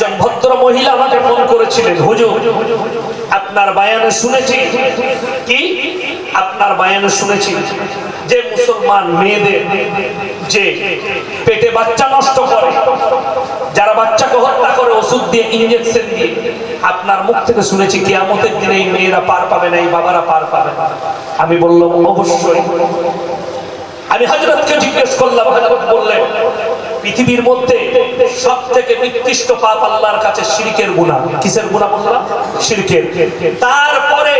একজন ভদ্র মহিলা আমাকে ফোন করেছিলেন, হুজুর, আপনার বায়ানে শুনেছি। কি? আপনার বায়ানে শুনেছি যে মুসলমান মেয়েদের যে পেটে বাচ্চা নষ্ট করে, যারা বাচ্চাকে হত্যা করে, ওষুধ দিয়ে ইঞ্জেকশন দিয়ে, আপনার মুখ থেকে শুনেছি কি কিয়ামতের দিনে এই মেয়েরা পার পাবে না, এই বাবারা পার পাবে। আমি বললাম, অবশ্যই। আমি হজরতকে জিজ্ঞেস করলাম হজরত বললেন পৃথিবীর মধ্যে সব থেকে নিকৃষ্ট পাপ আল্লাহর কাছে শিরকের গুণা কিসের গুণা বললাম শিরকের। তারপরে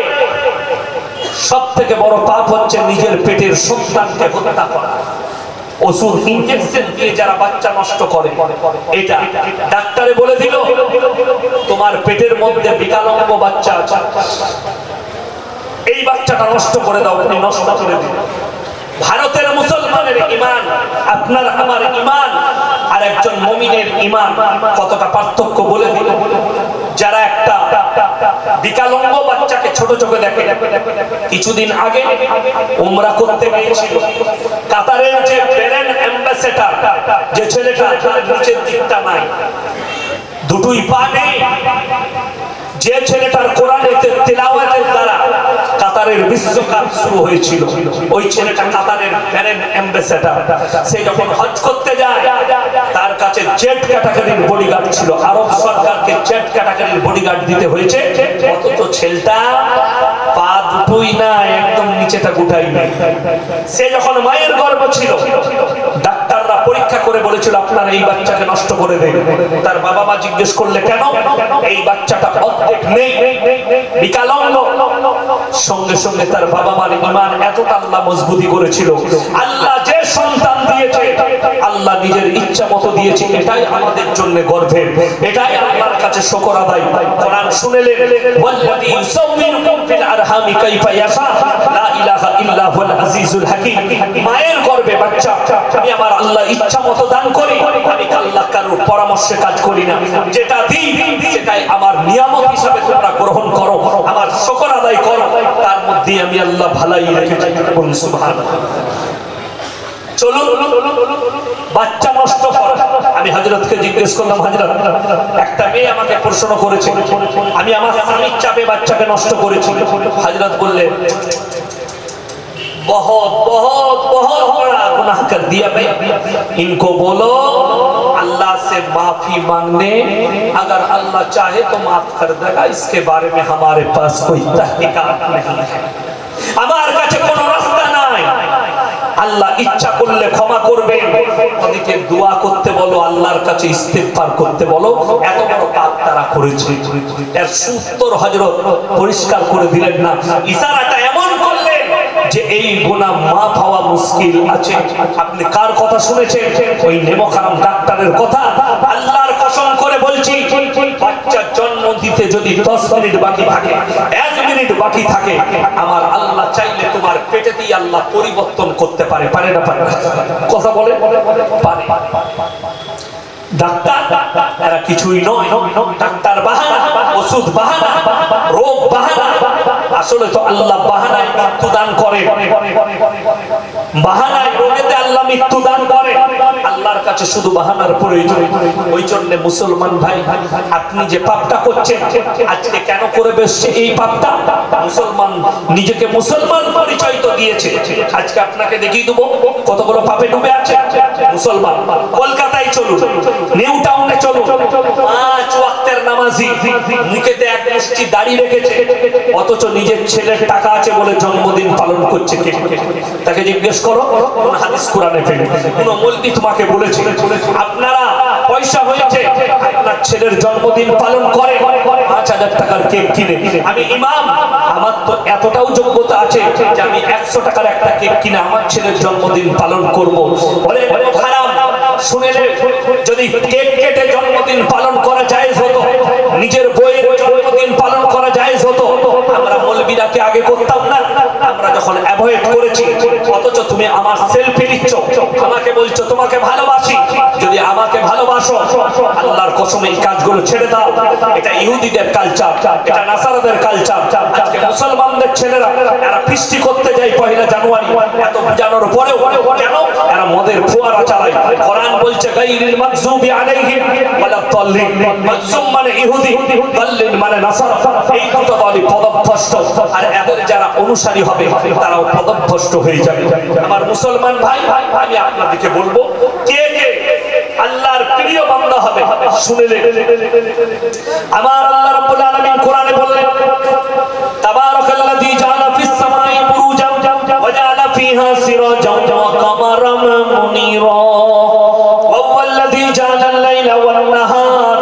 সব থেকে বড় পাপ হচ্ছে নিজের পেটের সন্তানকে হত্যা করা। ওষুধ ইনজেকশন দিয়ে যারা বাচ্চা নষ্ট করে, এটা ডাক্তারে বলে দিল, তোমার পেটের মধ্যে বিকালঙ্গ বাচ্চা আছে। এই বাচ্চাটা নষ্ট করে দাও নষ্ট করে দিও ভারতের মুসলমানের ইমান আপনার আমার ইমান আর একজন মমিনের ইমান কতটা পার্থক্য বলে দিল। যারা একটা বিকালঙ্গ বাচ্চাকে ছোট চোখে দেখে, কিছুদিন আগে উমরা করতে গিয়েছিল। কাতারের যে ব্রেন অ্যাম্বাসেডার, যে ছেলেটা তার নিচের দিকটা নাই, দুটোই পা নেই। যে ছেলেটার কোরআনে তেলাওয়াতের কাতারের বিশ্বকাপ শুরু হয়েছিল। ওই ছেলেটা কাতারের ব্যারেন অ্যাম্বাসেডার। সে যখন হজ করতে যায়, তার কাছে জেট ক্যাটাগরির বডিগার্ড ছিল। আরব সরকারকে জেট ক্যাটাগরির বডিগার্ড দিতে হয়েছে। অথচ ছেলেটা পা দুটোই না, একদম নিচেটা গুটাই নাই। সে যখন মায়ের গর্ব ছিল ডাক্তাররা করে বলেছিল, আপনার এই বাচ্চাকে নষ্ট করে দেন তার বাবা মা জিজ্ঞেস করলে, কেন? এই বাচ্চাটা অর্ধেক নেই। বিকালঙ্গ সঙ্গে সঙ্গে তার বাবা মার ইমান এতটা আল্লাহ মজবুতি করেছিল। আল্লাহ যে সন্তান দিয়েছে, আল্লাহ নিজের ইচ্ছা মতো দিয়েছে। এটাই আমাদের জন্য গর্বের। এটাই আল্লাহর কাছে শকর আদায়। কোরআন শুনেলেন ওয়াল্লাযী ইউসাউমিরুকুম ফিল আরহামি কাইফা ইয়াশা। লা ইলাহা ইল্লা হুয়াল আজিজুল হাকীম। মায়ের মতো দান করি। আমি আমার চলুন, বাচ্চা নষ্ট করা। আমি হজরতকে জিজ্ঞেস করলাম হজরত একটা মেয়ে আমাকে প্রশ্ন করেছে। আমি আমার স্বামীর চাপে বাচ্চাকে নষ্ট করেছি। হজরত বললেন बहुत बहुत बहुत बड़ा गुनाह कर दिया मैं इनको बोलो अल्लाह से माफी मांगने अगर अल्लाह चाहे तो माफ कर देगा इसके बारे में हमारे पास कोई तहकीकात नहीं है আমার কাছে কোনো রাস্তা নাই আল্লাহ ইচ্ছা করলে ক্ষমা করবেন ওদিকে দোয়া করতে বলো আল্লাহর কাছে ইস্তেগফার করতে বলো এত বড় পাপ তারা করেছে এর সুত্তর হযরত পরিষ্কার করে দিলেন না ইশারাটা এমন করলেন যে এই গুনাহ মাফ হওয়া মুশকিল আছে। আপনি কার কথা শুনেছেন? ওই নেমখারাম ডাক্তারের কথা। আল্লাহর কসম করে বলছি, বাচ্চার জন্ম দিতে যদি 10 মিনিট বাকি থাকে 1 মিনিট বাকি থাকে, আমার আল্লাহ চাইলে তোমার পেটেতেই আল্লাহ পরিবর্তন করতে পারে পারে না পারে? কথা বলে? পারে। ডাক্তার, এরা কিছুই নয়। ডাক্তার বাহানা, ওষুধ বাহানা, রোগ বাহানা আসলে তো আল্লাহ বাহানায় মৃত্যু দান করে বাহানায় রোগেতে আল্লাহ মৃত্যু দান করে। আল্লাহর কাছে শুধু বাহানার প্রয়োজন। ওই জন্য মুসলমান ভাই, আপনি যে পাপটা করছেন, আজকে কেন করে বসছে এই পাপটা? মুসলমান নিজেকে মুসলমান পরিচয় তো দিয়েছে। আজকে আপনাকে দেখিয়ে দেবো। কতগুলো পাপে ডুবে আছে? মুসলমান। কলকাতায় চলুন নিউ টাউনে চলুন। পাঁচ ওয়াক্তের নামাজি, মুখেতে এক মুষ্টি দাড়ি রেখেছে, অথচ নিজের ছেলের টাকা আছে বলে জন্মদিন পালন করছে কে? তাকে জিজ্ঞেস করো, কোন হাদিস কোরআনে ফেলে। কোন মলবি তোমাকে বলেছে, আপনারা পয়সা হয়েছে। আপনার ছেলের জন্মদিন পালন করে। পাঁচ হাজার টাকার কেক কিনে। আমি ইমাম। আমার তো এতটাও যোগ্যতা আছে যে আমি একশো টাকার একটা কেক কিনে আমার ছেলের জন্মদিন পালন করব। বলে খারাপ। শুনে যদি কেক কেটে জন্মদিন পালন করা যায় হতো, নিজের বইয়ের জন্মদিন পালন করা যায় হতো, আমরা মলবিরাকে আগে করতাম না। আমরা যখন অ্যাভয়েড করেছি অথচ তুমি আমার সেলফি নিচ্ছ, আমাকে বলছো, তোমাকে ভালোবাসি। যদি আমাকে ভালোবাসো, আল্লাহর কসম এই কাজগুলো ছেড়ে দাও। এটা ইহুদিদের কালচার এটা নাসারাদের কালচার আজকে মুসলমানদের ছেলেরা এরা ফিস্টি করতে যায় পয়লা জানুয়ারি, এত জানার পরেও কেন? এরা মদের ফোয়ারা চালায়। কোরআন বলছে, গাইরিল মাকজুবি আলাইহিম ওয়ালা দাল্লিন মাকজুম মানে ইহুদি দাল্লিন মানে নাসারা। এই দুটো দলই পদভ্রষ্ট। আর এদের যারা অনুসারী হবে, তারাও পদভ্রষ্ট হয়ে যাবে। আমার মুসলমান ভাই ভাই আমি আপনাদেরকে বলব, কে কে? আল্লাহর প্রিয় বান্দা হবে শুনেলে আমার আল্লাহ রাব্বুল আলামিন কোরআনে বললেন, তাবারাকাল্লাযী জাআলা ফিস সামাই বুরুজান, ওয়া জাআলা ফিহা সিরাজান ওয়া কামারান মুনীরা। ওয়া হুয়া আল্লাযী জাআলা আল-লাইলা ওয়ান-নাহার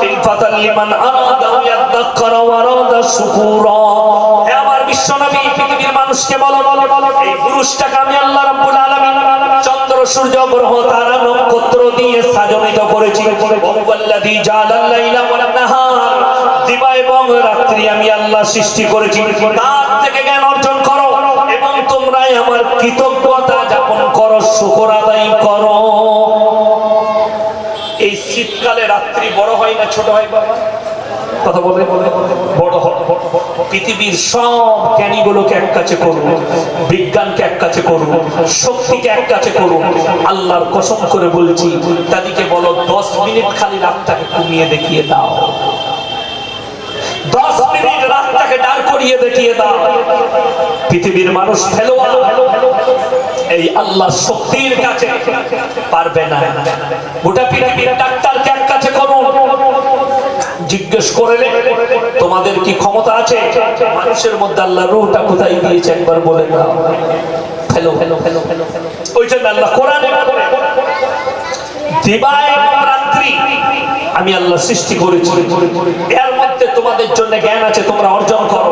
খিলফাতান লিমান আরাদা আন ইয়াদ্দাক্কারা ওয়া আরাদা শুকুরা। বিশ্বনবী পৃথিবীর মানুষকে বলো এই পুরুষটাকে আমি আল্লাহ রাব্বুল আলামিন চন্দ্র, সূর্য, গ্রহ, তারা, নক্ষত্র দিয়ে সাজনিত করেছি। ওয়াল্লাযী জাআলাল লাইলা ওয়ান নাহার। দিবা এবং রাত্রি আমি আল্লাহ সৃষ্টি করেছি। তার থেকে জ্ঞান অর্জন করো এবং তোমরাই আমার কৃতজ্ঞতা যাপন করো, শুকর আদায় করো। এই শীতকালে রাত্রি বড় হয় না ছোট হয় বাবা? কথা বলে, বড় পৃথিবীর সব জ্ঞানীগুলোকে এক কাছে করুন, বিজ্ঞানকে এক কাছে করুন, শক্তিকে এক কাছে করুন। আল্লাহর কসম করে বলছি, তাদেরকে বলো, দশ মিনিট খালি রাতটাকে কমিয়ে দেখিয়ে দাও। পৃথিবীর মানুষ এই আল্লাহ শক্তির কাছে পারবে না। গোটা পৃথিবীর করুন জিজ্ঞেস করলে তোমাদের কি ক্ষমতা আছে? মানুষের মধ্যে আল্লাহ রুহটা কোথায় দিয়েছে একবার বলে ওই জন্য আল্লাহ কোরআনে আমি আল্লাহ সৃষ্টি করেছি। এর মধ্যে তোমাদের জন্য জ্ঞান আছে, তোমরা অর্জন করো।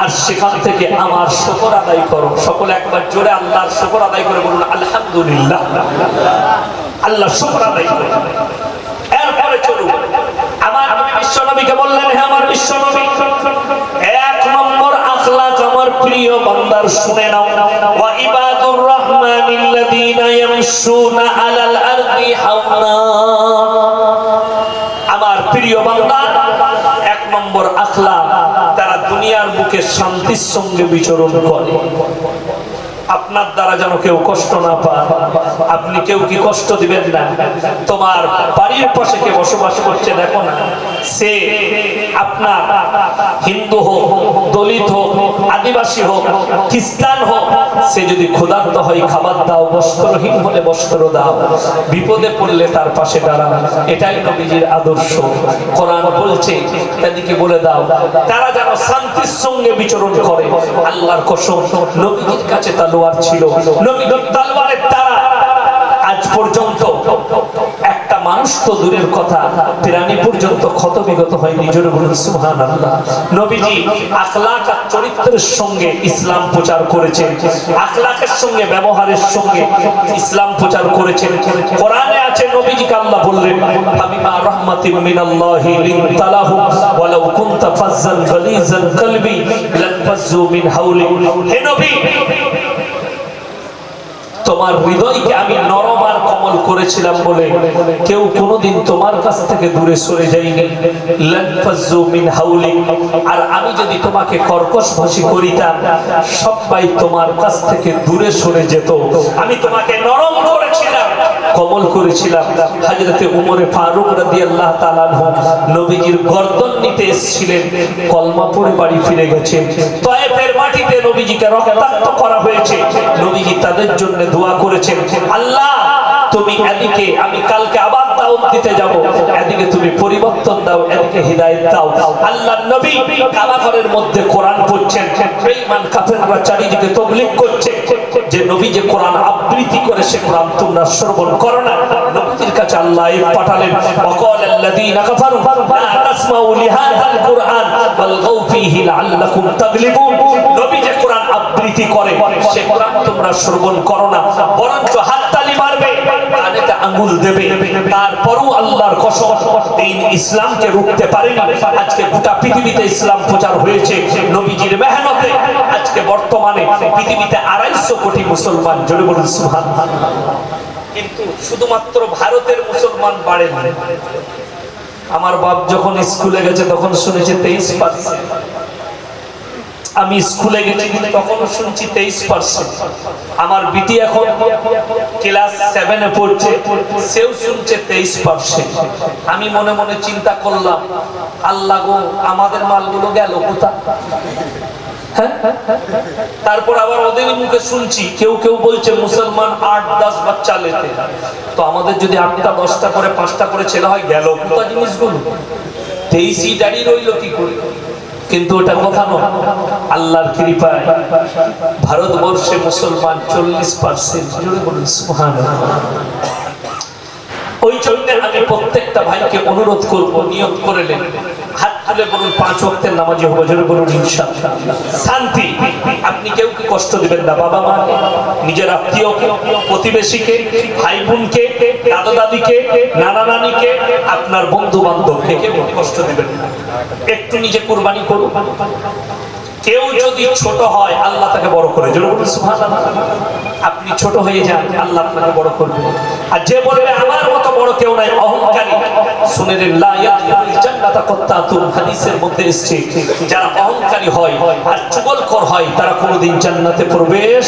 আর সেখান থেকে আমার শকর আদায় করো। সকলে একবার জোরে আল্লাহর শকর আদায় করে বলুন, আলহামদুলিল্লাহ। আল্লাহ শকর আদায় করে এরপরে চলুন আমার নবী বিশ্বনবীকে বললেন, হে আমার বিশ্বনবী, এক নম্বর আখলাক আমার প্রিয় বান্দার শুনে নাও। ওয়া ইবাদুর রহমানিল্লাযীনা ইয়ামশুনা আলাল আরদি হাওনা। আমার প্রিয় বান্দা, এক নম্বর আখলাক তারা দুনিয়ার বুকে শান্তির সঙ্গে বিচরণ করে। আপনার দ্বারা যেন কেউ কষ্ট না পায়। আপনি কেউ কি কষ্ট দিবেন না? তোমার বাড়ির পাশে কে বসবাস করছেন এখন? সে আপনার হিন্দু হোক, দলিত হোক, আদিবাসী হোক, খ্রিস্টান হোক, সে যদি ক্ষুধার্ত হয়, খাবার দাও, বস্ত্রহীন হলে বস্ত্র দাও, বিপদে পড়লে তার পাশে দাঁড়াও। এটাই নবীজির আদর্শ। কোরআন বলছে তাদেরকে বলে দাও, তারা যেন শান্তির সঙ্গে বিচরণ করে, আল্লাহর কসম, নবীজির কাছে তালোয়ার ছিল নবী তালোয়ারের তারা আজ পর্যন্ত মানুষ তো দূরের কথা। প্রাণী পর্যন্ত ক্ষত বিগত হয় নিজের বলুন সুহান আল্লাহ নবীজি আখলাক আর চরিত্রের সঙ্গে ইসলাম প্রচার করেছেন। আখলাকের সঙ্গে, ব্যবহারের সঙ্গে ইসলাম প্রচার করেছেন। কোরআনে আছে নবীজিকে আল্লাহ বললেন, হাবিবা রাহমাতিন মিনাল্লাহি লিনতালাহু ওয়ালাউ কুনতা ফাজ্জান গালিজাল কলবি লানফাজ্জু মিন হাওলি হে নবী তোমার হৃদয়কে আমি নরম আর কমল করেছিলাম বলে কেউ কোনোদিন তোমার কাছ থেকে দূরে সরে যায়নি। হাউলি। আর আমি যদি তোমাকে কর্কশ ভাষী করিতাম, সবাই তোমার কাছ থেকে দূরে সরে যেত। আমি তোমাকে নরম করেছিলাম। কমল করেছিলাম। হাজরতে উমরে ফারুক রাদি আল্লাহ তালান হোক নবীজির গর্দন নিতে এসেছিলেন। কলমা পড়ে বাড়ি ফিরে গেছে। তয়েফের মাটিতে নবীজিকে রক্তাক্ত করা হয়েছে। নবীজি তাদের জন্য দোয়া করেছেন, আল্লাহ, তুমি এদিকে, আমি কালকে আবার দাওয়াত দিতে যাব। এদিকে তুমি দাও এদিকে হিদায়াত দাও আল্লাহ নবী কালাঘরের মধ্যে কোরআন পড়ছেন বেঈমান কাফেররা চারিদিকে তাবলীগ করছে যে নবী যে কোরআন আবৃত্তি করে সে কোরআন তোমরা শ্রবণ করো না নবীর কাছে আল্লাহ এই পাঠালেন وقال الذين كفروا لا تسمعوا لهذا القرآن والغوا فيه لعلكم تغلبون নবী যে কোরআন আবৃত্তি করে সে কোরআন তোমরা শ্রবণ করো না বরঞ্চ আঙ্গুল দেবে। তারপরও আল্লাহর কসম ইসলামকে রুখতে পারেনি। আজকে গোটা পৃথিবীতে ইসলাম প্রচার হয়েছে। নবীজির মেহনতে আজকে বর্তমানে পৃথিবীতে আড়াইশো কোটি মুসলমান বলুন, সুবহানাল্লাহ। কিন্তু শুধুমাত্র ভারতের মুসলমান বাড়ে আমার বাপ যখন স্কুলে গেছে, তখন শুনেছে তেইশ পার্সেন্ট। আমি স্কুলে গেছি তখন শুনছি তেইশ পার্সেন্ট আমার বিটি এখন ক্লাস সেভেনে পড়ছে, সেও শুনছে তেইশ পার্সেন্ট আমি মনে মনে চিন্তা করলাম, আল্লাহ গো, আমাদের মালগুলো গেল কোথায়? হ্যাঁ? তারপর আবার ওদের মুখে শুনছি, কেউ কেউ বলছে মুসলমান আট, দশ বাচ্চা লেতে। তো আমাদের যদি আটটা, দশটা করে, পাঁচটা করে ছেলে হয়, গেল কোথা জিনিসগুলো? তেইশই দাঁড়িয়ে রইল কি করে? কিন্তু ওটা কথা নয় আল্লাহর কৃপায় ভারতবর্ষে মুসলমান চল্লিশ পার্সেন্ট। ওই জন্য আমি প্রত্যেকটা ভাইকে অনুরোধ করব, নিয়োগ করে নেন বলুন, পাঁচ জোরে বলুন শান্তি। আপনি কেউ কষ্ট না, বাবা মাকে নিজের প্রতিবেশীকে ভাই বোনকে দাদা দাদিকে নানা নানিকে আপনার বন্ধু বান্ধবকে কেউ কষ্ট দিবেন না। একটু নিজে কুরবানি করুন। কেউ যদি ছোট হয়, আল্লাহ তাকে বড় করে আপনি ছোট হয়ে যান, আল্লাহ আপনাকে বড় করবে। আর যে বলবে, আমার বড় কেউ নাই, অহংকারী। শুনে হাদিসের মধ্যে এসেছে, যারা অহংকারী হয় আর চুগলখোর হয়, তারা কোনোদিন জান্নাতে প্রবেশ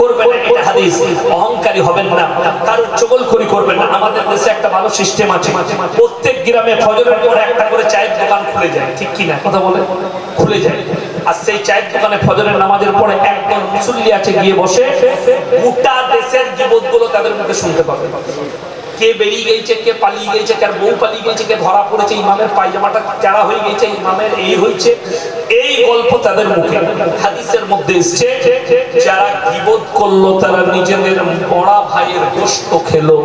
করবে না। হাদিস, অহংকারী হবেন না, কারোর চুগলখড়ি করবেন না। আমাদের দেশে একটা ভালো সিস্টেম আছে, প্রত্যেক গ্রামে ফজরের পরে একটা করে চায়ের দোকান খুলে যায়, ঠিক কি কথা বলে খুলে যায়। আর সেই চায়ের দোকানে ফজরের নামাজের পরে একদম মুসল্লি আছে, গিয়ে বসে গোটা দেশের জীবতগুলো তাদের মুখে শুনতে পাবে। কে বেরিয়ে গেছে, কে পালিয়ে গেছে, কার বউ পালিয়ে গেছে, কে ধরা পড়েছে, ইমামের পায়জামাটা চারা হয়ে গেছে, ইমামের এই হয়েছে। এই গল্প তাদের মুখে। হাদিসের মধ্যে এসছে, যারা গিবত করল, তারা নিজেদের বড়া ভাইয়ের গোস্ত খেলো।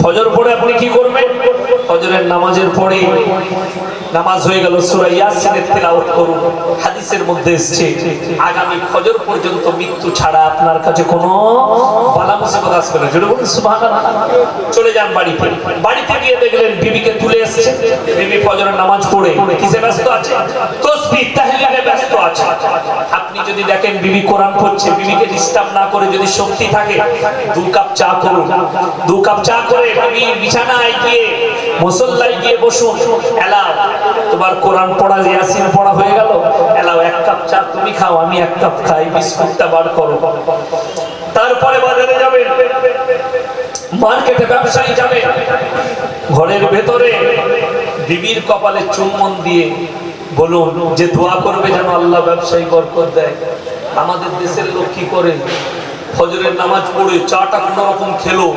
ফজর পরে আপনি কি করবেন? ফজরের নামাজের পরে নামাজ হয়ে গেল সূরা ইয়াসিনের তেলাওয়াত করুন। হাদিসের মধ্যে এসেছে, আগামী ফজর পর্যন্ত মৃত্যু ছাড়া আপনার কাছে কোনো বালা মুসিবত আসবে না। জোরে বলুন, সুবহানাল্লাহ। চলে যান বাড়িতে বাড়িতে গিয়ে দেখলেন বিবিকে তুলে এসেছে। বিবি ফজরের নামাজ পড়ে কিসে ব্যস্ত আছে? তসবিহ তাহলিলে ব্যস্ত আছে। আপনি যদি দেখেন বিবি কোরআন পড়ছে, বিবিকে ডিস্টার্ব না করে যদি শক্তি থাকে, দু কাপ চা করুন। দু কাপ চা করে বিবি বিছানায় গিয়ে মুসল্লায় গিয়ে বসুন এলাও, তোমার কোরআন পড়া ইয়াসিন পড়া হয়ে গেল, এলাও, এক কাপ চা তুমি খাও, আমি এক কাপ খাই, বিস্কুটটা বার করো। তারপরে বাজারে যাবে, মার্কেটে ব্যবসায়ী যাবে, ঘরের ভেতরে বিবির কপালে চুম্বন দিয়ে বলুন যে দোয়া করবে যেন আল্লাহ ব্যবসায়ী বরকত দেয়। আমাদের দেশের লোক কি করে? ফজরের নামাজ পড়ে চাটা কোন রকম খেলো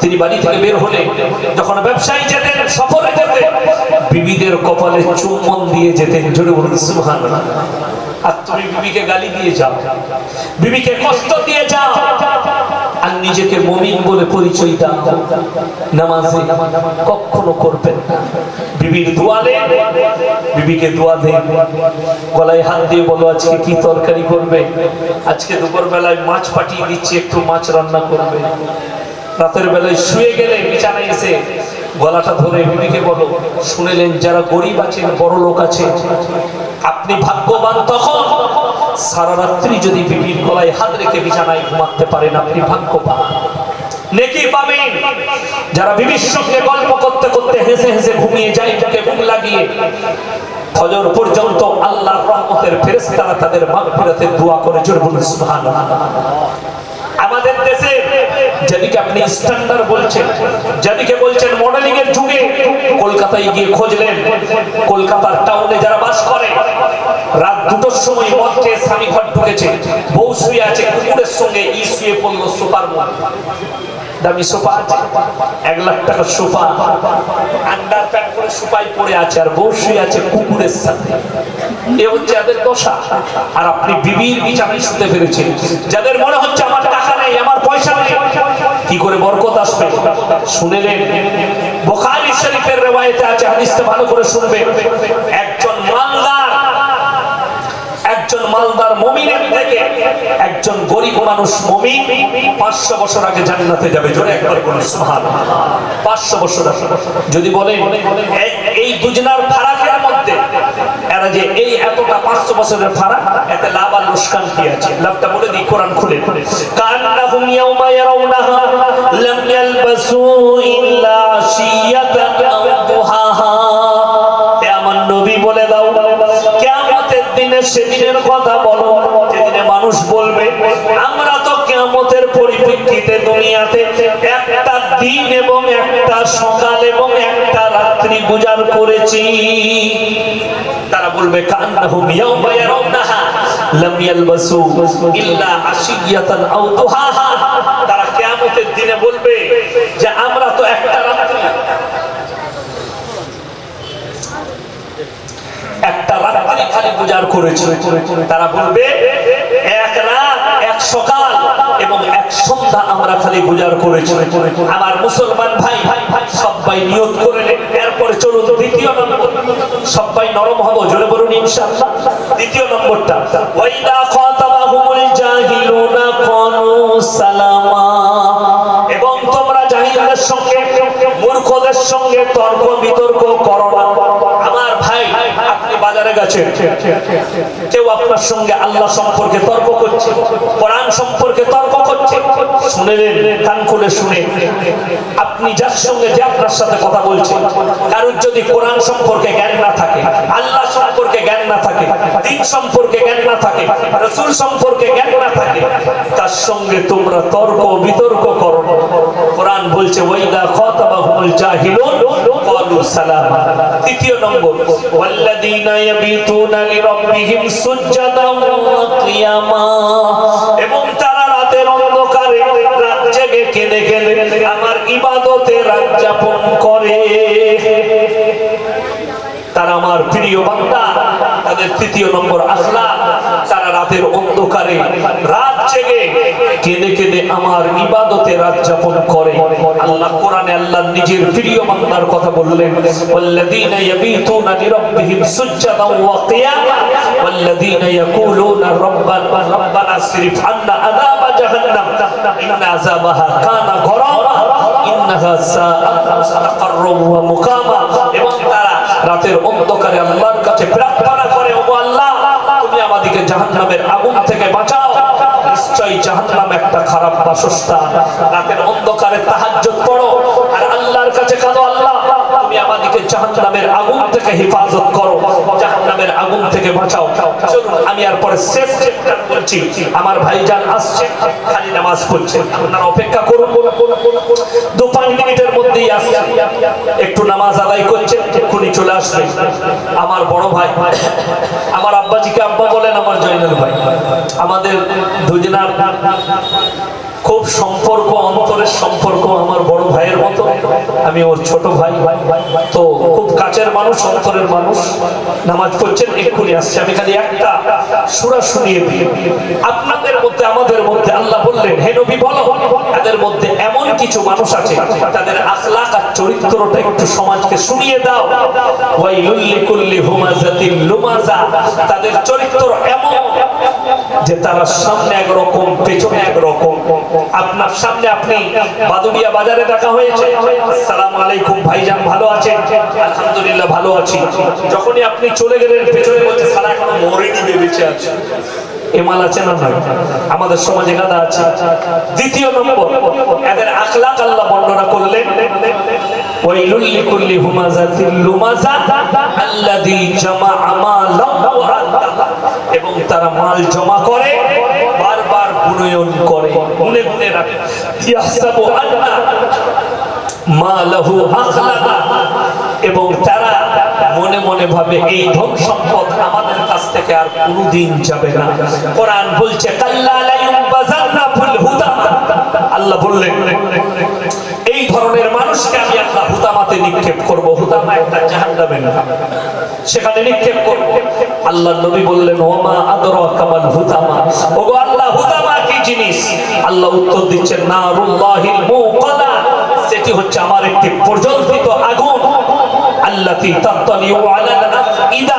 তিনি বাড়ি থেকে বের হলে যখন ব্যবসায়ী যেতেন, সফরে যেতেন, বিবিদের কপালে চুম্বন দিয়ে যেতেন, জোরে বলুন, সুবহানাল্লাহ। আর তুমি বিবিকে গালি দিয়ে যাও। বিবিকে কষ্ট দিয়ে যাও। আর নিজেকে মমিন বলে পরিচয় দাও। নামাজে কখনো করবেন বিবির দোয়ালে বিবিকে দোয়া দেন গলায় হাত দিয়ে বলো, আজকে কি তরকারি করবে? আজকে দুপুর বেলায় মাছ পাঠিয়ে দিচ্ছি, একটু মাছ রান্না করবে। রাতের বেলায় শুয়ে গেলে বিছানায় এসে গলাটা ধরে বিবিকে বলো, শুনেলেন যারা গরিব আছেন বড় লোক আছে আপনি ভাগ্যবান তখন? সারা রাত্রি যদি বিবির গলায় হাত রেখে বিছানায় ঘুমাতে পারেন আপনি ভাগ্যবান। নেকি পাবেন। যারা বিবির গল্প করতে করতে হেসে হেসে ঘুমিয়ে যায় তাকে লাগিয়ে ফজর পর্যন্ত আল্লাহর রহমতের ফেরেশতারা তাদের দোয়া করে, জোরে বলুন আমাদের দেশে যেদিকে আপনি স্ট্যান্ডার্ড বলছেন, যেদিকে বলছেন মডেলিং এর যুগে, কলকাতায় গিয়ে খোঁজলেন, কলকাতার টাউনে যারা বাস করে রাত দুটোর সময় স্বামী ঘর ঢুকেছে। বউ শুয়ে আছে, কুকুরের সঙ্গে ই শুয়ে পড়ল মধ্যে। দামি এক লাখ টাকার আন্ডার প্যান্ট করে পড়ে আছে আর বউ শুয়ে আছে কুকুরের সাথে। এ হচ্ছে দশা। আর আপনি বিবির বিছানায় শুতে পেরেছেন। যাদের মনে হচ্ছে আমার টাকা নেই, আমার পয়সা নেই, কি করে বরকত আসবে? শুনেলেন বোখারি শরীফের রেওয়ায়েতে আছে, হাদিসটা ভালো করে শুনবে একজন মালদার মালদার মমিনের থেকে একজন গরিব মানুষ মমিন পাঁচশো বছর আগে জান্নাতে যাবে। জোরে একবার সুবহান পাঁচশো বছর যদি বলেন, এই- দুজনার মেয়ারাজে এই এতটা পাঁচশো বছরের ফারাক, এতে লাভ আর লোসকান কি আছে? লাভটা বলে দিই, কোরআন খুলে। ইয়াউমা ইয়ারাউনাহা লাম ইয়ালবাসু ইল্লা আশিয়াতান সেদিনের কথা বলো, যেদিনে মানুষ বলবে, আমরা তো কিয়ামতের পরিপ্রেক্ষিতে দুনিয়াতে একটা দিন এবং একটা সকাল এবং একটা রাত্রি গুজার করেছি। তারা বলবে যে আমরা তো একটা রাত্রি একটা রাত্রি খালি গুজার করেছে। তারা বলবে, এক রাত, এক সকাল এবং এক সন্ধ্যা আমরা খালি গুজার করেছি। আমার মুসলমান ভাই সবাই নিয়ত করে এরপরে চলুন দ্বিতীয় নম্বর। সবাই নরম হব, জোরে বলুন দ্বিতীয় নম্বরটা এবং তোমরা জাহিলদের সঙ্গে, মূর্খদের সঙ্গে তর্ক বিতর্ক করো না। বাজারে গেছেন কেউ আপনার সঙ্গে আল্লাহ সম্পর্কে তর্ক করছে, কোরআন সম্পর্কে তর্ক করছে, শুনে কান খুলে শুনে আপনি যার সঙ্গে যে আপনার সাথে কথা বলছেন, কারোর যদি কোরআন সম্পর্কে জ্ঞান না থাকে, আল্লাহ সম্পর্কে জ্ঞান না থাকে, দিন সম্পর্কে জ্ঞান না থাকে, রসুল সম্পর্কে জ্ঞান না থাকে, তার সঙ্গে তোমরা তর্ক বিতর্ক করো। কোরআন বলছে, ওয়াইদা খাতাবাহুমুল জাহিলুন, ক্বালু সালামা। তৃতীয় নম্বর, ওয়াল্লাযীনা ইয়াবিতুনা লিরাব্বিহিম ওয়া কিয়ামা। এবং তারা রাতের অন্ধকারে রাত জেগে কেঁদে কেঁদে আমার ইবাদতে রাত যাপন করে। তারা আমার প্রিয় বান্দা তাদের তৃতীয় নম্বর আখলা তারা রাতের অন্ধকারে, রাত জেগে কেঁদে কেঁদে আমার ইবাদতে রাত যাপন করে। আল্লাহ কোরআনে আল্লাহ নিজের প্রিয় বান্দার কথা বললেন লিরাব্বিহিম সুজদান ওয়া কিয়ামা, ওয়াল্লাযীনা ইয়াকুলুনা রাব্বানা রাব্বানা আসরিফ আন্না আযাবা জাহান্নাম, ইন্না আযাবাহা কানা গরামা, ইন্নাহা সাআত মুস্তাকাররাম ওয়া মুকামা। এবং রাতের অন্ধকারে আল্লাহর কাছে প্রার্থনা করে, ও আল্লাহ, তুমি আমাদেরকে জাহান্নামের আগুন থেকে বাঁচাও। নিশ্চয়ই জাহান্নাম একটা খারাপ বাসস্থান। রাতের অন্ধকারে তাহাজ্জুদ পড়ো, আর আল্লাহর কাছে কাঁদো, আল্লাহ, তুমি আমাদেরকে জাহান্নামের আগুন থেকে হেফাজত করো, জাহান্নামের আগুন থেকে বাঁচাও। চলুন, আমি আর পরে শেষ চ্যাপ্টার বলছি। আমার ভাইজান আসছে, খালি নামাজ পড়ছে। আপনারা অপেক্ষা করুন। দু পাঁচ মিনিটের মধ্যেই আসি। একটু নামাজ আদায় করছে, এক্ষুনি চলে আসবে। আমার বড় ভাই, আমার আব্বাজিকে আব্বা বলেন আমার জয়নাল ভাই। আমাদের দুজনার খুব সম্পর্ক, অন্তরের সম্পর্ক আমার বড় ভাইয়ের মতো। আমি ওর ছোট ভাই। তো খুব কাছের মানুষ নামাজ পড়ছেন, এক্ষুনি আসছে। আমি খালি একটা সুরা শুনিয়ে দিই। আপনাদের মধ্যে, আমাদের মধ্যে আল্লাহ বললেন, হে নবী, বলো, তাদের মধ্যে এমন কিছু মানুষ আছে, তাদের আখলাক আর চরিত্রটা একটু সমাজকে শুনিয়ে দাও। ওয়াইলুল লিকুল্লি হুমাজাতিন লুমাজা, তাদের চরিত্র এমন যে তারা সামনে একরকম, পেছনে একরকম। আপনার সামনে আপনি বাদুড়িয়া বাজারে ডাকা হয়েছে। আসসালামু আলাইকুম, ভাইজান ভালো আছেন? আলহামদুলিল্লাহ ভালো আছি। যখনই আপনি চলে গেলেন, পেছনে বলছে সারা এখনও মরেনি বেঁচে আছে এমাল আছে না নয় আমাদের সমাজে গাদা আছে। দ্বিতীয় নম্বর, এদের আখলাক আল্লাহ বর্ণনা করলেন, ওয়াইলুল লিকুল্লি হুমাজাতিল লুমাজা আল্লাযী জামাআ মালাম ওয়া। এবং তারা মাল জমা করে, বারবার বুনয়ন করে। গুনে গুনে রাখে মালাহু আখলাদা এবং তারা মনে মনে ভাবে, এই ধন সম্পদ আমাদের কাছ থেকে আর কোনোদিন যাবে না। কোরআন বলছে আল্লাহ বললেন, এই ধরনের মানুষকে আমি আল্লাহ হুদামাতে নিক্ষেপ করব। হুদামা একটা জাহান্নামের নাম। সেখানে নিক্ষেপ করব। আল্লাহ নবী বললেন, ওমা আদরাকা মাল হুদামা। ওগো আল্লাহ, হুদামা কি জিনিস? আল্লাহ উত্তর দিচ্ছেন, নারুল্লাহিল মুকাদা সেটি হচ্ছে আমার একটি প্রজ্বলিত আগুন। আল্লাতি তাত্তালিউ আলাল আফইদা।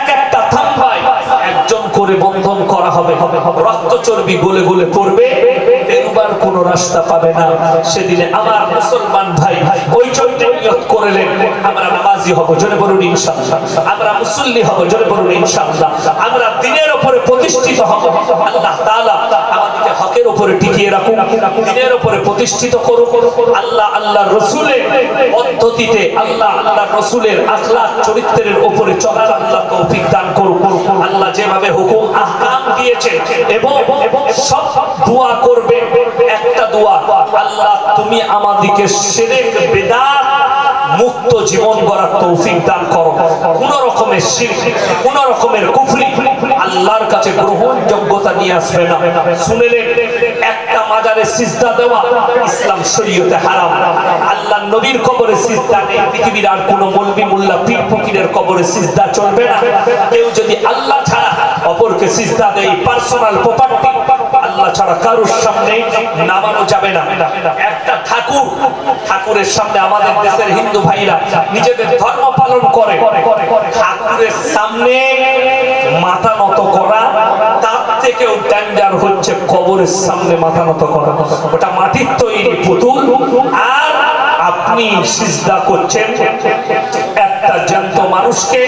করে বন্ধন করা হবে। রক্ত চর্বি গলে গলে পড়বে এরবার কোন রাস্তা পাবে না। সেদিনে আমার মুসলমান ভাই ওই চরিত্রে নিয়ত করলেন, আমরা নামাজি হব, জোরে বলুন ইনশাআল্লাহ। আমরা মুসল্লি হব, জোরে বলুন ইনশাআল্লাহ। আমরা দিনের উপরে প্রতিষ্ঠিত হব। আল্লাহ তাআলা হকের উপরে টিকিয়ে রাখুন দিনের উপরে প্রতিষ্ঠিত করুন আল্লাহ আল্লাহ রসুলের পদ্ধতিতে আল্লাহ আল্লাহ রসুলের আখলাক চরিত্রের উপরে চলার আল্লাহ তৌফিক দান করুন আল্লাহ যেভাবে হুকুম, আহকাম দিয়েছে এবং সব দোয়া করবে, একটা দোয়া, আল্লাহ তুমি আমাদেরকে শিরক বিদআত মুক্ত জীবন গড়ার তৌফিক দান করো। কোন রকমের শিরক কোন রকমের কুফরি আল্লাহর কাছে গ্রহণযোগ্যতা নিয়ে আসবে না। শুনেলেন একটা মাজারে সিজদা দেওয়া ইসলাম শরীয়তে হারাম। আল্লাহ নবীর কবরে সিজদা নেই, পৃথিবীর আর কোনো মলবি মোল্লা পীর ফকিরের কবরে সিজদা চলবে না। কেউ যদি আল্লাহ ছাড়া অপরকে সিজদা দেয় পার্সোনাল প্রপার্টি আল্লাহ ছাড়া কারোর সামনে নামানো যাবে না। একটা ঠাকুর, ঠাকুরের সামনে আমাদের দেশের হিন্দু ভাইরা নিজেদের ধর্ম পালন করে। ঠাকুরের সামনে মাথা নত করা, তার থেকেও ডেঞ্জার হচ্ছে কবরের সামনে মাথা নত করা। ওটা মাটির তৈরি পুতুল, আর আপনি সিজদা করছেন। একটা জ্যান্ত মানুষকে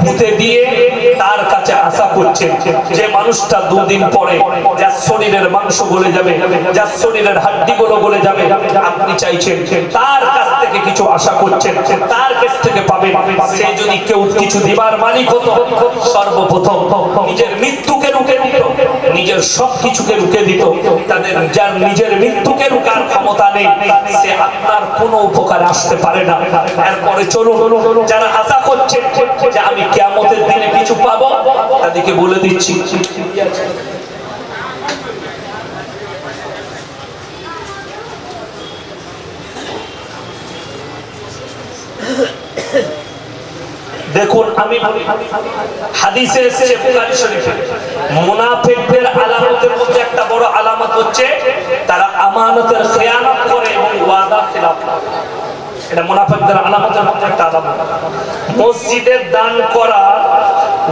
পুঁতে দিয়ে তার কাছে আশা করছেন যে মানুষটা দুদিন পরে যার শরীরের মাংস গলে যাবে, যার শরীরের হাড্ডি গুলো গলে যাবে, আপনি চাইছেন তার কাছ থেকে কিছু আশা করছেন, তার কাছ থেকে পাবেন। সে যদি কেউ কিছু দিবার মালিক হতো, সর্বপ্রথম নিজের মৃত্যুকে রুখে দিত। নিজের সব কিছুকে রুখে দিত। তাদের যার নিজের মৃত্যুকে রুকার ক্ষমতা নেই, সে আপনার কোনো উপকার আসতে পারে না। এরপরে চলুন, যারা আশা করছে যে আমি কেমতের দিনে কিছু পাবো, তাদেরকে বলে দিচ্ছি। দেখুন, আমি হাদিসে এসেছে বুখারী শরীফে মুনাফিকদের আলামতের মধ্যে একটা বড় আলামত হচ্ছে, তারা আমানতের খেয়ানত করে এবং ওয়াদা খেলাফ এটা মুনাফিকদের আলামতের মধ্যে একটা আলামত। মসজিদের দান করা,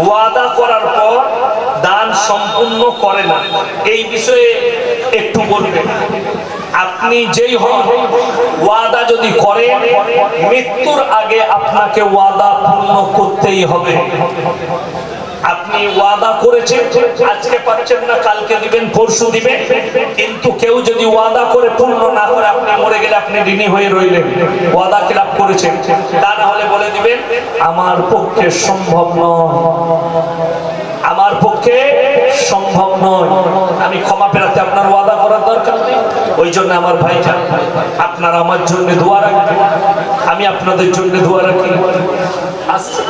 ওয়াদা করার পর দান সম্পূর্ণ করে না। এই বিষয়ে একটু বলবেন। আপনি যেই হন, ওয়াদা যদি করেন, মৃত্যুর আগে আপনাকে ওয়াদা পূর্ণ করতেই হবে। আপনি ওয়াদা করেছেন, আজকে পাচ্ছেন না, কালকে দিবেন, পরশু দিবেন, কিন্তু কেউ যদি ওয়াদা করে পূর্ণ না করে আপনি মরে গেলে আপনি ঋণী হয়ে রইলেন। ওয়াদা খেলাপ করেছেন। তা না হলে বলে দিবেন, আমার পক্ষে সম্ভব নয়। সম্ভব নয়। আমি ক্ষমা পেরাতে আপনার ওয়াদা করার দরকার নেই। ওই জন্য আমার ভাই যান আপনারা আমার জন্য দোয়া রাখবেন। আমি আপনাদের জন্য দোয়া রাখি। আসছে